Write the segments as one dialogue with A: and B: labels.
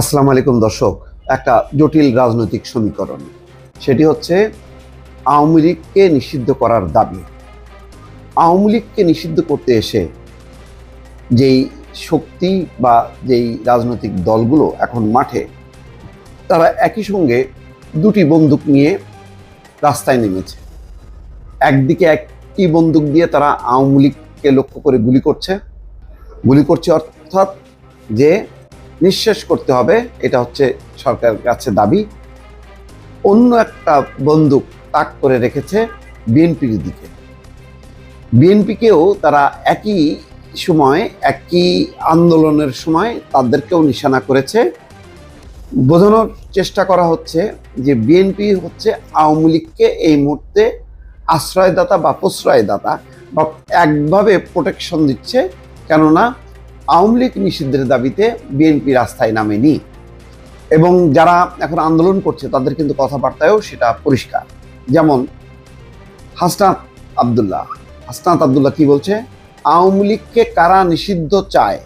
A: আসসালামু আলাইকুম দর্শক, একটা জটিল রাজনৈতিক সমীকরণ। সেটি হচ্ছে আওয়ামী লীগকে নিষিদ্ধ করার দাবি। আওয়ামী লীগকে নিষিদ্ধ করতে এসে যেই শক্তি বা যেই রাজনৈতিক দলগুলো এখন মাঠে, তারা একই সঙ্গে দুটি বন্দুক নিয়ে রাস্তায় নেমেছে। একদিকে একটি বন্দুক দিয়ে তারা আওয়ামী লীগকে লক্ষ্য করে গুলি করছে। গুলি করছে অর্থাৎ যে নিঃশেষ করতে হবে, এটা হচ্ছে সরকারের কাছে দাবি। অন্য একটা বন্দুক তাক করে রেখেছে বিএনপির দিকে। বিএনপিকেও তারা একই সময়, একই আন্দোলনের সময় তাদেরকেও নিশানা করেছে। বোঝানোর চেষ্টা করা হচ্ছে যে বিএনপি হচ্ছে আওয়ামী লীগকে এই মুহূর্তে আশ্রয়দাতা বা প্রশ্রয়দাতা বা একভাবে প্রোটেকশন দিচ্ছে, কেননা আওয়ামী লীগ নিষিদ্ধের দাবিতে বিএনপি রাস্তায় নামেনি। এবং যারা এখন আন্দোলন করছে, তাদের কিন্তু কথাবার্তায়ও সেটা পরিষ্কার। যেমন হাসনাত আবদুল্লাহ। হাসনাত আবদুল্লাহ কি বলছে? আওয়ামী লীগকে কারা নিষিদ্ধ চায়,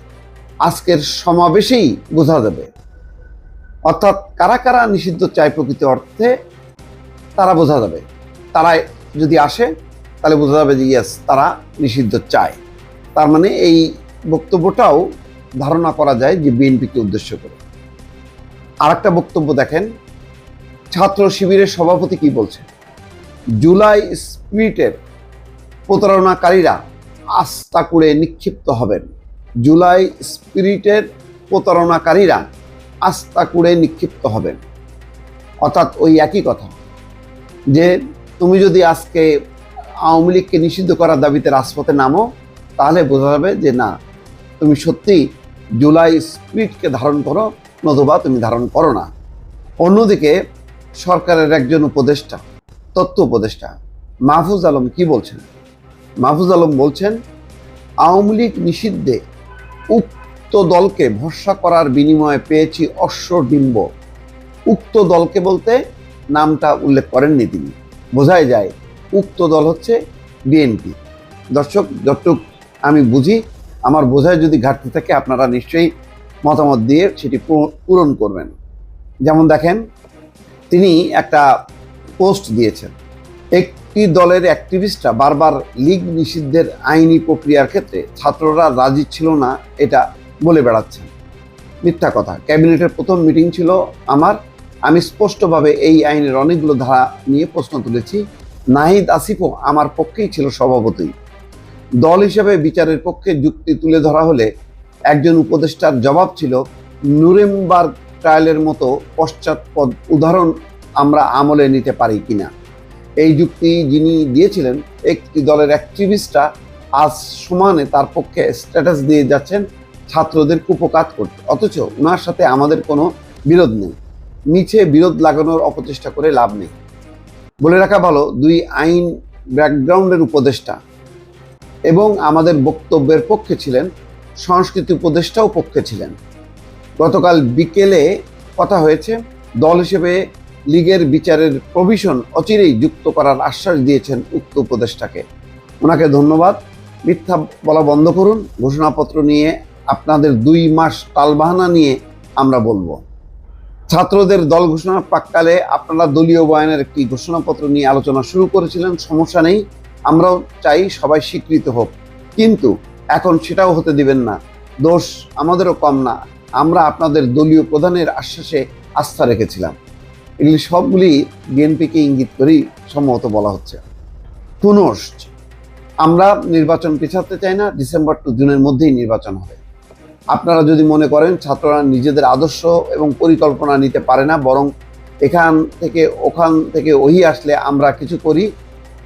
A: আজকের সমাবেশেই বোঝা যাবে। অর্থাৎ কারা কারা নিষিদ্ধ চায় প্রকৃত অর্থে, তারা বোঝা যাবে। তারা যদি আসে, তাহলে বোঝা যাবে যে ইয়াস তারা নিষিদ্ধ চায়। তার মানে এই বক্তব্যটাও ধারণা করা যায় যে বিএনপিকে উদ্দেশ্য করে। আর একটা বক্তব্য দেখেন, ছাত্র শিবিরের সভাপতি কি বলছে জুলাই স্পিরিটের প্রতারণাকারীরা আস্থা করে নিক্ষিপ্ত হবেন। জুলাই স্পিরিটের প্রতারণাকারীরা আস্থা করে নিক্ষিপ্ত হবেন। অর্থাৎ ওই একই কথা, যে তুমি যদি আজকে আওয়ামী লীগকে নিষিদ্ধ করার দাবিতে রাজপথে নামো, তাহলে বোঝা যাবে যে না তুমি সত্যি জুলাই স্পিরিটকে ধারণ করো, নতুবা তুমি ধারণ করো না। অন্যদিকে সরকারের একজন উপদেষ্টা তথ্য উপদেষ্টা, মাহফুজ আলম কি বলছেন? মাহফুজ আলম বলছেন, আওয়ামী লীগ নিষিদ্ধে উক্ত দলকে ভরসা করার বিনিময়ে পেয়েছি অশ্বডিম্ব। উক্ত দলকে বলতে নামটা উল্লেখ করেননি তিনি। বোঝাই যায়, উক্ত দল হচ্ছে বিএনপি। দর্শক, যতটুক আমি বুঝি আমার বোঝায় যদি ঘাটতি থাকে, আপনারা নিশ্চয়ই মতামত দিয়ে সেটি পূরণ করবেন। যেমন দেখেন, তিনি একটা পোস্ট দিয়েছেন। একটি দলের অ্যাক্টিভিস্টরা বারবার লীগ নিষিদ্ধের আইনি প্রক্রিয়ার ক্ষেত্রে ছাত্ররা রাজি ছিল না, এটা বলে বেড়াচ্ছেন। মিথ্যা কথা। ক্যাবিনেটের প্রথম মিটিং ছিল আমার। আমি স্পষ্টভাবে এই আইনের অনেকগুলো ধারা নিয়ে প্রশ্ন তুলেছি। নাহিদ আসিফও আমার পক্ষেই ছিল সভাপতি। দল হিসেবে বিচারের পক্ষে যুক্তি তুলে ধরা হলে একজন উপদেষ্টার জবাব ছিল নুরেমবার্গ ট্রায়ালের মতো পশ্চাৎপদ উদাহরণ আমরা আমলে নিতে পারি কিনা এই যুক্তি যিনি দিয়েছিলেন, একটি দলের অ্যাক্টিভিস্টরা আজ সমানে তার পক্ষে স্ট্যাটাস দিয়ে যাচ্ছেন, ছাত্রদের কুপকাত করতে। অথচ ওনার সাথে আমাদের কোনো বিরোধ নেই। নিচে বিরোধ লাগানোর অপচেষ্টা করে লাভ নেই। বলে রাখা ভালো, দুই আইন ব্যাকগ্রাউন্ডের উপদেষ্টা এবং আমাদের বক্তব্যের পক্ষে ছিলেন, সংস্কৃতি উপদেষ্টাও পক্ষে ছিলেন। গতকাল বিকেলে কথা হয়েছে, দল হিসেবে লীগের বিচারের প্রভিশন অচিরেই যুক্ত করার আশ্বাস দিয়েছেন উক্ত উপদেষ্টাকে। ওনাকে ধন্যবাদ। মিথ্যা বলা বন্ধ করুন। ঘোষণাপত্র নিয়ে আপনাদের দুই মাস টালবাহানা নিয়ে আমরা বলব। ছাত্রদের দল ঘোষণার প্রাককালে আপনারা দলীয় বয়ানের একটি ঘোষণাপত্র নিয়ে আলোচনা শুরু করেছিলেন, সমস্যা নেই। আমরাও চাই সবাই স্বীকৃত হোক। কিন্তু এখন সেটাও হতে দিবেন না। দোষ আমাদেরও কম না। আমরা আপনাদের দলীয় প্রধানের আশ্বাসে আস্থা রেখেছিলাম। এগুলি সবগুলি বিএনপিকে ইঙ্গিত করেই সম্ভবত বলা হচ্ছে। পুনশ্চ আমরা নির্বাচন পেছাতে চাই না, ডিসেম্বর টু জুনের মধ্যেই নির্বাচন হবে। আপনারা যদি মনে করেন ছাত্ররা নিজেদের আদর্শ এবং পরিকল্পনা নিতে পারে না, বরং এখান থেকে ওখান থেকে ওই আসলে আমরা কিছু করি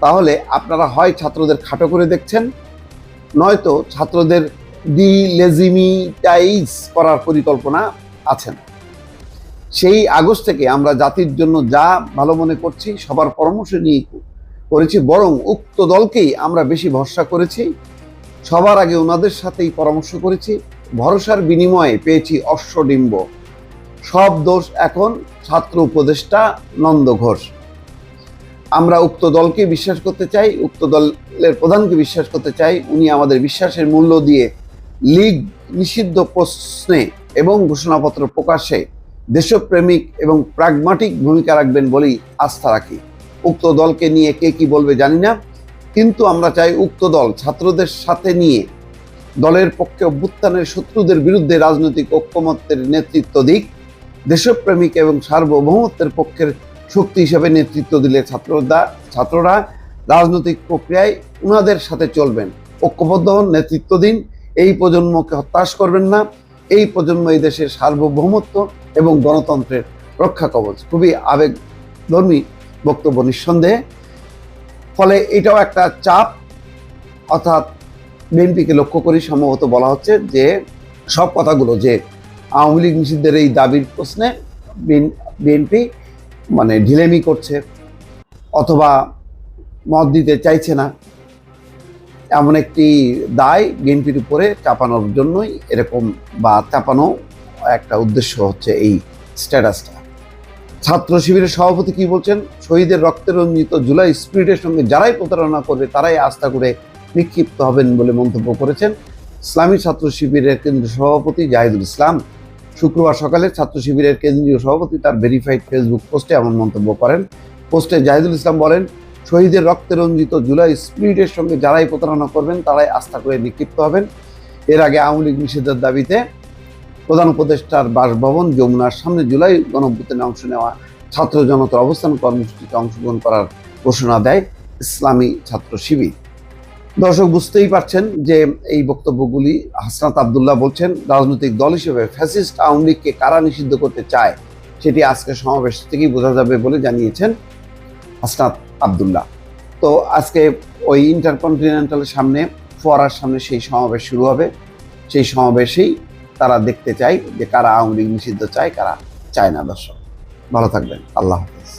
A: তাহলে আপনারা হয় ছাত্রদের খাটো করে দেখছেন, নয়তো ছাত্রদের ডিলেজিমিটাইজ করার পরিকল্পনা আছেন সেই আগস্ট থেকে আমরা জাতির জন্য যা ভালো মনে করছি, সবার পরামর্শ নিয়ে করেছি, বরং উক্ত দলকেই আমরা বেশি ভরসা করেছি, সবার আগে ওনাদের সাথেই পরামর্শ করেছি, ভরসার বিনিময়ে পেয়েছি অশ্বডিম্ব। সব দোষ এখন ছাত্র উপদেষ্টা নন্দ ঘোষ। আমরা উক্ত দলকে বিশ্বাস করতে চাই, উক্ত দলের প্রধানকে বিশ্বাস করতে চাই, উনি আমাদের বিশ্বাসের মূল্য দিয়ে লীগ নিষিদ্ধ প্রশ্নে এবং ঘোষণাপত্র প্রকাশে দেশপ্রেমিক এবং প্রাগমাটিক ভূমিকা রাখবেন বলেই আস্থা রাখি। উক্ত দলকে নিয়ে কে কি বলবে জানি না, কিন্তু আমরা চাই উক্ত দল ছাত্রদের সাথে নিয়ে দলের পক্ষে অভ্যুত্থানের শত্রুদের বিরুদ্ধে রাজনৈতিক ঐক্যমত্যের নেতৃত্ব দিক, দেশপ্রেমিক এবং সার্বভৌমত্বের পক্ষের শক্তি হিসেবে নেতৃত্ব দিলে ছাত্ররা ছাত্ররা রাজনৈতিক প্রক্রিয়ায় উনাদের সাথে চলবেন। ঐক্যবদ্ধ হন, নেতৃত্ব দিন। এই প্রজন্মকে হতাশ করবেন না। এই প্রজন্ম এই দেশের সার্বভৌমত্ব এবং গণতন্ত্রের রক্ষা কবচ। খুবই আবেগধর্মী বক্তব্য নিঃসন্দেহে। ফলে এটাও একটা চাপ। অর্থাৎ বিএনপিকে লক্ষ্য করি সম্ভবত বলা হচ্ছে যে, সব কথাগুলো যে আওয়ামী লীগ নিষিদ্ধের এই দাবির প্রশ্নে বিএনপি মানে ঢিলেমি করছে, অথবা মত দিতে চাইছে না। এমন একটি দায় বিএনপির উপরে চাপানোর জন্যই এরকম বা চাপানো একটা উদ্দেশ্য হচ্ছে এই স্ট্যাটাসটা। ছাত্র শিবিরের সভাপতি কি বলছেন? শহীদের রক্তে রঞ্জিত জুলাই স্পিরিটের সঙ্গে যারাই প্রতারণা করবে, তারাই আস্থা করে নিক্ষিপ্ত হবেন বলে মন্তব্য করেছেন ইসলামী ছাত্র শিবিরের কেন্দ্রীয় সভাপতি জাহিদুল ইসলাম। শুক্রবার সকালে ছাত্র শিবিরের কেন্দ্রীয় সভাপতি তার ভেরিফাইড ফেসবুক পোস্টে এমন মন্তব্য করেন। পোস্টে জাহিদুল ইসলাম বলেন, শহীদের রক্তে রঞ্জিত জুলাই স্পিরিটের সঙ্গে যারাই প্রতারণা করবেন, তারাই আস্থা করে নিক্ষিপ্ত হবেন। এর আগে আওয়ামী লীগ নিষেধের দাবিতে প্রধান উপদেষ্টার বাসভবন যমুনার সামনে জুলাই গণভ্যুত্থানে অংশ নেওয়া ছাত্র জনতার অবস্থান কর্মসূচিতে অংশগ্রহণ করার ঘোষণা দেয় ইসলামী ছাত্র শিবির। দর্শক, বুঝতেই পারছেন যে এই বক্তব্যগুলি হাসনাত আবদুল্লাহ বলছেন, রাজনৈতিক দল হিসেবে ফ্যাসিস্ট আওয়ামী লীগকে কারা নিষিদ্ধ করতে চায় সেটি আজকে সমাবেশ থেকেই বোঝা যাবে বলে জানিয়েছেন হাসনাত আবদুল্লাহ। তো আজকে ওই ইন্টারকন্টিনেন্টালের সামনে, ফোয়ারার সামনে সেই সমাবেশ শুরু হবে। সেই সমাবেশেই তারা দেখতে চায় যে কারা আওয়ামী লীগ নিষিদ্ধ চায়, কারা চায় না দর্শক। ভালো থাকবেন। আল্লাহ হাফিজ।